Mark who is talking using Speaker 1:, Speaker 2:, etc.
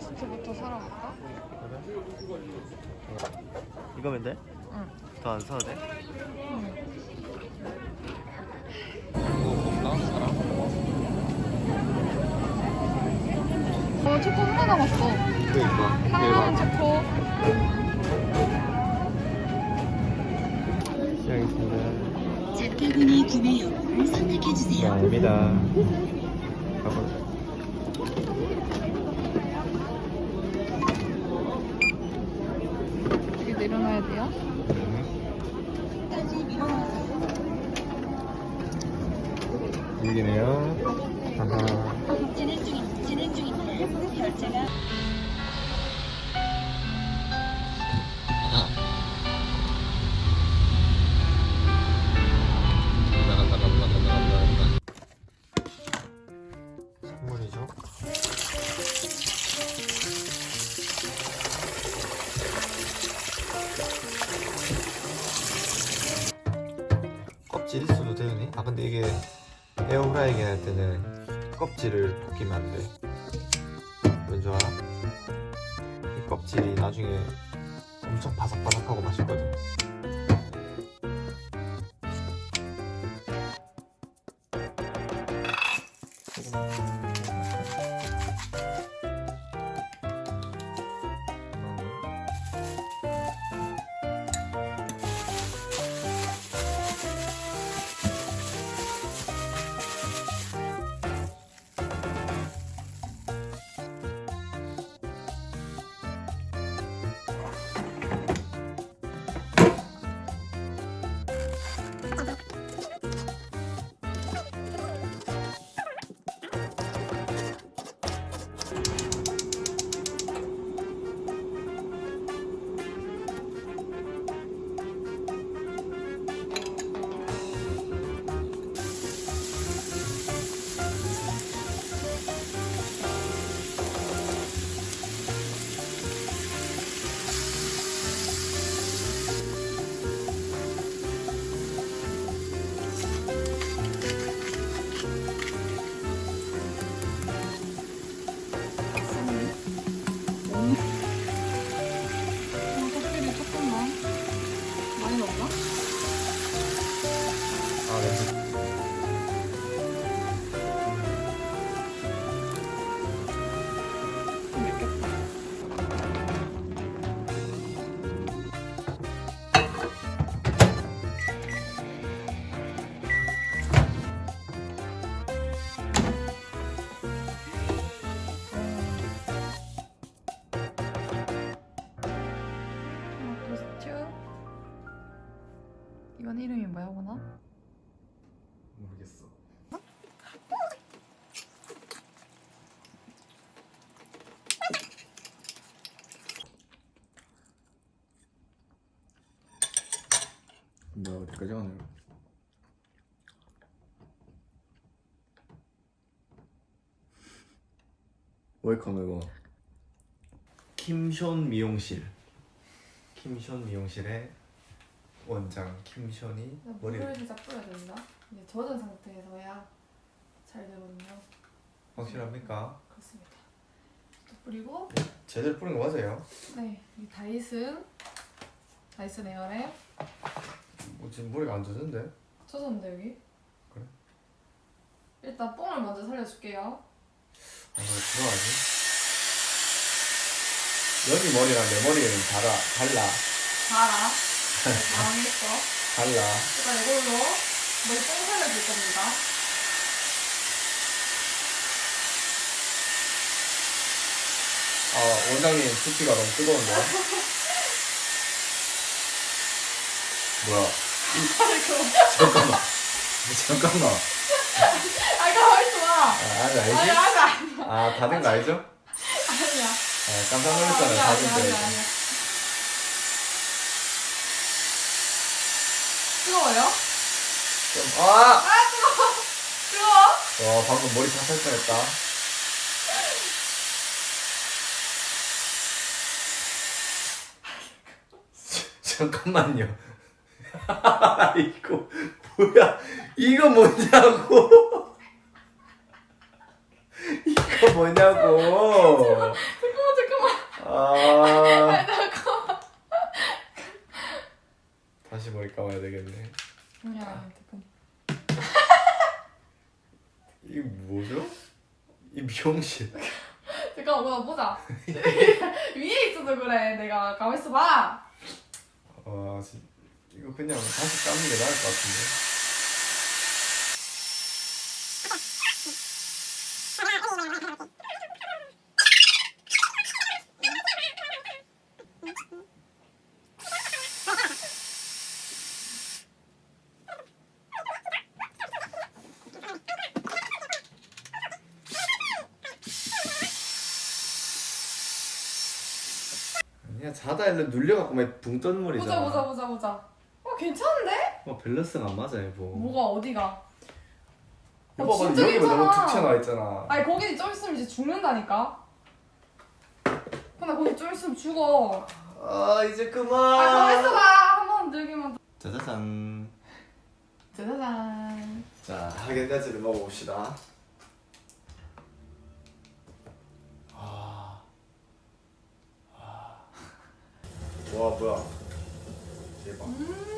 Speaker 1: 할까?
Speaker 2: 이거면 돼?
Speaker 1: 응.
Speaker 2: 더 안 사도 돼?
Speaker 1: 어, 초코 하나 남았어.
Speaker 2: 그러니까
Speaker 1: 하나는 초코.
Speaker 2: 시작했습니다
Speaker 3: 작가분의 구매 여부를 선택해 주세요.
Speaker 2: 아닙니다 가보
Speaker 1: 이게 내려놔야 돼요?
Speaker 3: 끝까지 밀어넣으세요.
Speaker 2: 여기네요 아하
Speaker 3: 진행 중입니다. 진행 중입니다. 결제가
Speaker 2: 있어도 되니? 아 근데 이게 에어프라이기 할 때는 껍질을 벗기면 안돼 왠지 알아? 이 껍질이 나중에 엄청 바삭바삭하고 맛있거든
Speaker 1: 토마토 스튜. 이건 이름이 뭐야, 보나?
Speaker 2: 모르겠어 뭐야 어디까지 가나요? 웰컴 이거 킴션 미용실 킴션 미용실의 원장 킴션이 머리를
Speaker 1: 물을 살짝 뿌려야 된다. 이제 젖은 상태에서야 잘 되거든요.
Speaker 2: 확실합니까?
Speaker 1: 그렇습니다. 또 뿌리고
Speaker 2: 제대로 뿌린 거 맞아요?
Speaker 1: 네, 이 다이슨 다이슨 에어랩
Speaker 2: 뭐 지금 머리가 안 젖은데?
Speaker 1: 젖었는데 여기.
Speaker 2: 그래?
Speaker 1: 일단 뽕을 먼저 살려줄게요.
Speaker 2: 아, 들어가지? 여기 머리랑 내 머리는 달라, 달라,
Speaker 1: 봐라. 망했어.
Speaker 2: 달라.
Speaker 1: 일단 이걸로 머리 뽕 살려줄 겁니다.
Speaker 2: 아, 원장님 두피가 너무 뜨거운데? 뭐야? 잠깐만. 잠깐만.
Speaker 1: 아, 있어 봐.
Speaker 2: 아, 아니,
Speaker 1: 아니,
Speaker 2: 알지?
Speaker 1: 아니, 아니.
Speaker 2: 아, 다된거 알죠?
Speaker 1: 아니야.
Speaker 2: 아, 깜짝 놀랐잖아요, 거.
Speaker 1: 아니야. 뜨거워요?
Speaker 2: 좀, 아!
Speaker 1: 뜨거워?
Speaker 2: 와, 방금 머리 다 살짝 했다. 잠깐만요. 이거 뭐야? 이거 뭐냐고? 이거 뭐냐고?
Speaker 1: 잠깐만, 잠깐만.
Speaker 2: 아 감아야 되겠네
Speaker 1: 그냥 조금.
Speaker 2: 이게 뭐죠? 이 미용실
Speaker 1: 잠깐 보자 보자. 위에 있어도 그래. 내가 가만 있어 봐.
Speaker 2: 아 진- 이거 그냥 다시 감는 게 나을 것 같은데 자다 일로 눌려갖고 막붕 떠는 머리잖아
Speaker 1: 보자 보자 보자 보자. 어 괜찮은데?
Speaker 2: 어, 밸런스가 안 맞아 여보
Speaker 1: 뭐가 어디가?
Speaker 2: 여보
Speaker 1: 어,
Speaker 2: 봐
Speaker 1: 진짜
Speaker 2: 여기가 너무
Speaker 1: 괜찮아.
Speaker 2: 툭 튀어나와 있잖아
Speaker 1: 아니 거기 좀 있으면 이제 죽는다니까. 근데 거기 좀 있으면 죽어.
Speaker 2: 아 이제
Speaker 1: 아
Speaker 2: 그만
Speaker 1: 가만 있어 봐. 한번 들기만.
Speaker 2: 짜자잔
Speaker 1: 짜자잔.
Speaker 2: 자 하겐다즈를 먹어봅시다 와 뭐야 대박
Speaker 1: 음.